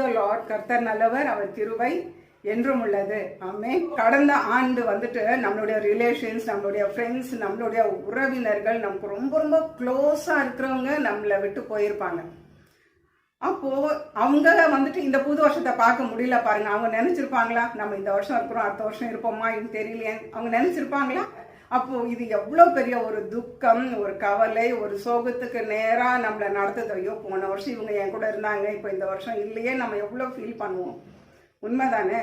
த Lord கர்த்தர் நல்லவர் அவர் கிருவை என்றும் உள்ளது. ஆமே கடந்த ஆண்டு வந்துட்டு நம்மளுடைய ரிலேஷன்ஸ் நம்மளுடைய ஃப்ரெண்ட்ஸ் நம்மளுடைய உறவினர்கள் நமக்கு ரொம்ப ரொம்ப க்ளோஸாக இருக்கிறவங்க நம்மளை விட்டு போயிருப்பாங்க. அப்போ அவங்க வந்துட்டு இந்த புது வருஷத்தை பார்க்க முடியல பாருங்க. அவங்க நினைச்சிருப்பாங்களா நம்ம இந்த வருஷம் இருக்கிறோம் அடுத்த வருஷம் இருப்போமா இது தெரியலையே. அவங்க நினைச்சிருப்பாங்களா? அப்போ இது எவ்வளோ பெரிய ஒரு துக்கம் ஒரு கவலை ஒரு சோகத்துக்கு நேராக நம்மளை நடத்துது. ஐயோ போன வருஷம் இவங்க என் கூட இருந்தாங்க இப்போ இந்த வருஷம் இல்லையே நம்ம எவ்வளோ ஃபீல் பண்ணுவோம். உண்மைதானே?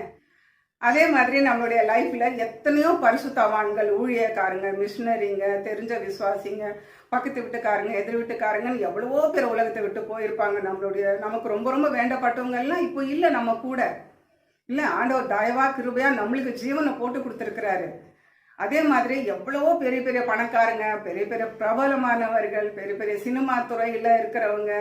அதே மாதிரி நம்மளுடைய லைஃப்பில் எத்தனையோ பரிசுத்தவான்கள் ஊழியக்காரங்க மிஷினரிங்க தெரிஞ்ச விசுவாசிங்க பக்கத்து வீட்டுக்காரங்க எதிர் வீட்டுக்காரங்கன்னு எவ்வளவோ பேர் உலகத்தை விட்டு போயிருப்பாங்க. நம்மளுடைய நமக்கு ரொம்ப ரொம்ப வேண்டப்பட்டவங்கெல்லாம் இப்போ இல்லை நம்ம கூட. இல்லை ஆண்டவர் தயவா கிருபையா நம்மளுக்கு ஜீவனை போட்டு கொடுத்துருக்கிறாரு. அதே மாதிரி எவ்வளவோ பெரிய பெரிய பணக்காரங்க பெரிய பெரிய பிரபலமானவர்கள் பெரிய பெரிய சினிமா துறையில் இருக்கிறவங்க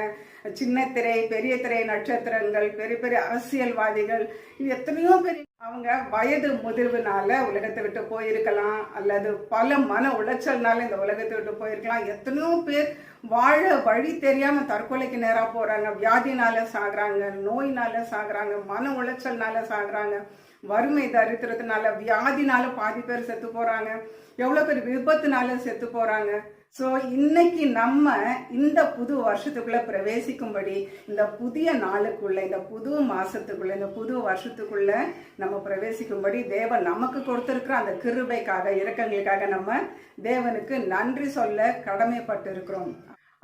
சின்ன திரை பெரிய திரை நட்சத்திரங்கள் பெரிய பெரிய அரசியல்வாதிகள் இது எத்தனையோ பெரிய அவங்க வயது முதிர்வுனால உலகத்தை விட்டு போயிருக்கலாம் அல்லது பல மன உளைச்சல்னால இந்த உலகத்தை விட்டு போயிருக்கலாம். எத்தனையோ பேர் வாழ வழி தெரியாம தற்கொலைக்கு நேராக போறாங்க. வியாதினால சாகுறாங்க நோயினால சாகுறாங்க மன உளைச்சல்னால சாகுறாங்க வறுமை தரித்திரத்தினால வியாதினால பாதி பேர் செத்து போறாங்க எவ்வளோ பேர் விபத்துனால செத்து போறாங்க. ஸோ இன்னைக்கு நம்ம இந்த புது வருஷத்துக்குள்ள பிரவேசிக்கும்படி இந்த புதிய நாளுக்குள்ள இந்த புது மாசத்துக்குள்ள இந்த புது வருஷத்துக்குள்ள நம்ம பிரவேசிக்கும்படி தேவன் நமக்கு கொடுத்திருக்கிற அந்த கிருபைக்காக இறக்கங்களுக்காக நம்ம தேவனுக்கு நன்றி சொல்ல கடமைப்பட்டு இருக்கிறோம்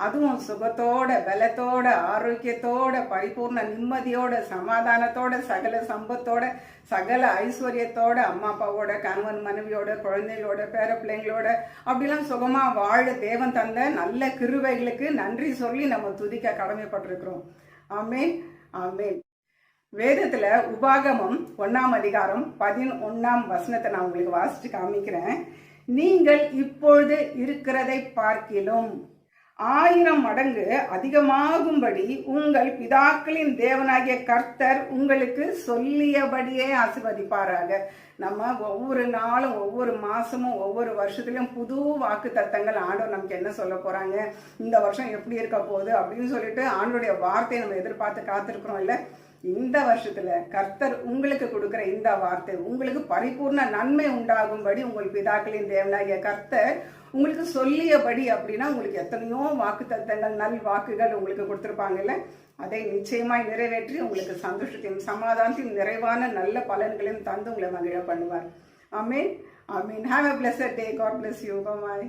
அதுவும் சுகத்தோட பலத்தோட ஆரோக்கியத்தோட பரிபூர்ண நிம்மதியோட சமாதானத்தோட சகல சம்பத்தோட சகல ஐஸ்வர்யத்தோட அம்மா அப்பாவோட கணவன் மனைவியோட குழந்தைகளோட பேர பிள்ளைங்களோட அப்படிலாம் சுகமா வாழ தேவன் தந்த நல்ல கிருவைகளுக்கு நன்றி சொல்லி நம்ம துதிக்க கடமைப்பட்டிருக்கிறோம். ஆமேன் ஆமேன். வேதத்துல உபாகமம் ஒன்னாம் அதிகாரம் பதினொன்னாம் வசனத்தை நான் உங்களுக்கு வாசிச்சு காமிக்கிறேன். நீங்கள் இப்பொழுது இருக்கிறதை பார்க்கிலும். ஆயிரம் மடங்கு அதிகமாகும்படி உங்கள் பிதாக்களின் தேவனாகிய கர்த்தர் உங்களுக்கு சொல்லியபடியே ஆசிர்வதிப்பாராக. நம்ம ஒவ்வொரு நாளும் ஒவ்வொரு மாசமும் ஒவ்வொரு வருஷத்துலயும் புது வாக்கு தத்தங்கள் ஆண்டவர் நமக்கு என்ன சொல்ல போறாங்க? இந்த வருஷம் எப்படி இருக்க போகுது அப்படின்னு சொல்லிட்டு ஆண்டோடைய வார்த்தையை நம்ம எதிர்பார்த்து காத்திருக்கிறோம் இல்லை? இந்த வருஷத்துல கர்த்தர் உங்களுக்கு கொடுக்கிற இந்த வார்த்தை உங்களுக்கு பரிபூர்ண நன்மை உண்டாகும்படி உங்கள் பிதாக்களின் தேவனாகிய கர்த்தர் உங்களுக்கு சொல்லியபடி அப்படின்னா உங்களுக்கு எத்தனையோ வாக்கு தத்தங்கள் நல் வாக்குகள் உங்களுக்கு கொடுத்துருப்பாங்கல்ல? அதை நிச்சயமாய் நிறைவேற்றி உங்களுக்கு சந்தோஷத்தையும் சமாதானத்தையும் நிறைவான நல்ல பலன்களையும் தந்து உங்களை மகிழ பண்ணுவார். அமீன் Ameen have a blessed day God bless you bye